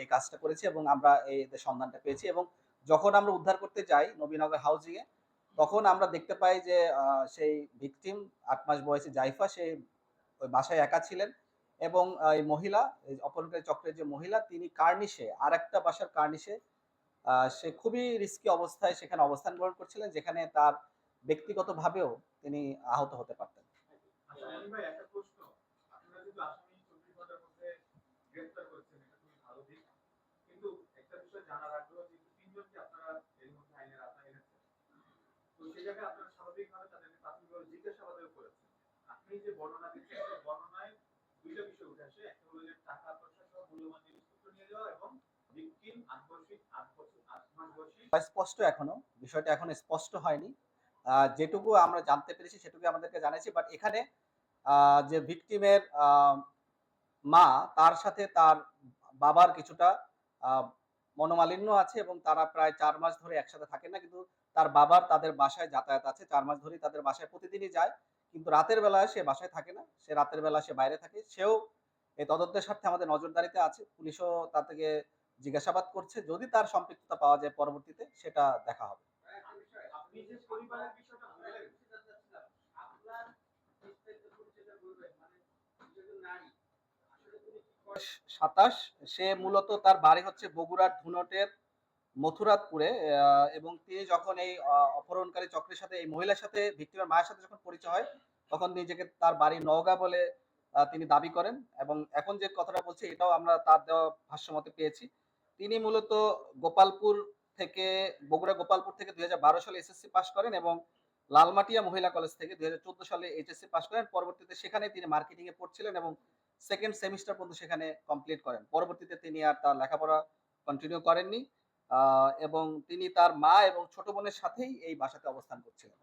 এই কাজটা করেছি এবং আমরা এই সন্ধানটা পেয়েছি এবং যখন আমরা উদ্ধার করতে যাই নবীনগর হাউজিং এ, তখন আমরা দেখতে পাই যে সেই ভিকটিম আট মাস বয়সী জাইফা, সে ওই বাসায় একা ছিলেন এবং এই মহিলা অপহরণকারী চক্রের যে মহিলা, তিনি কার্নিশে আর একটা বাসার কার্নিশে সে খুবই রিস্কি অবস্থায় সেখানে অবস্থান গ্রহণ করছিলেন, যেখানে তার ব্যক্তিগতভাবেও তিনি আহত হতে পারতেন। যে তিনজনকে আপনারা এর মধ্যে আইনের এনেছেন? তো আপনারা স্বাভাবিকভাবে তাদেরকে প্রাথমিকভাবে করেছেন। আপনি যে বর্ণনা দিচ্ছেন বর্ণনায় দুইটা বিষয় উঠে আসে। একটা হলো যে টাকা পয়সা সহ মূল্যবান জিনিসপত্র নিয়ে যাওয়া এবং স্পষ্ট এখনও, বিষয়টা এখনও স্পষ্ট হয়নি। যেটুকু আমরা জানতে পেরেছি সেটুকু আমাদেরকে জানাইছি বাট এখানে যে ভিকটিমের মা, তার সাথে তার বাবার কিছুটা মনোমালিন্য আছে এবং তারা প্রায় চার মাস ধরে একসাথে থাকেন না, কিন্তু তার বাবার তাদের বাসায় যাতায়াত আছে। চার মাস ধরেই তাদের বাসায় প্রতিদিনই যায়, কিন্তু রাতের বেলায় সে বাসায় থাকে না। সে রাতের বেলা সে বাইরে থাকে। সেও এই তদন্তের স্বার্থে আমাদের নজরদারিতে আছে। পুলিশও তা থেকে জিজ্ঞাসাবাদ করছে। যদি তার সম্পৃক্ততা পাওয়া যায় পরবর্তীতে, সেটা দেখা হবে। আপনার সাতাশ। সে মূলত তার বাড়ি হচ্ছে বগুড়ার ধুনটের মথুরাতপুরে এবং তিনি যখন এই অপহরণকারী চক্রের সাথে, এই মহিলার সাথে, ভিক্টিমের মায়ের সাথে যখন পরিচয় হয়, তখন নিজেকে তার বাড়ি নওগাঁ বলে তিনি দাবি করেন। এবং এখন যে কথাটা বলছি, এটাও আমরা তার দেওয়া ভাষ্যমতে পেয়েছি। তিনি মূলত গোপালপুর থেকে, বগুড়া গোপালপুর থেকে দুই হাজার বারো সালে এসএসসি পাশ করেন এবং লালমাটিয়া মহিলা কলেজ থেকে দুই হাজার চোদ্দ সালে এইচএসসি পাশ করেন। পরবর্তীতে সেখানে তিনি মার্কেটিং এ পড়ছিলেন এবং সেকেন্ড সেমিস্টার পর্যন্ত সেখানে কমপ্লিট করেন। পরবর্তীতে তিনি আর তার লেখাপড়া কন্টিনিউ করেননি এবং তিনি তার মা এবং ছোট বোনের সাথেই এই বাসাতে অবস্থান করছিলেন।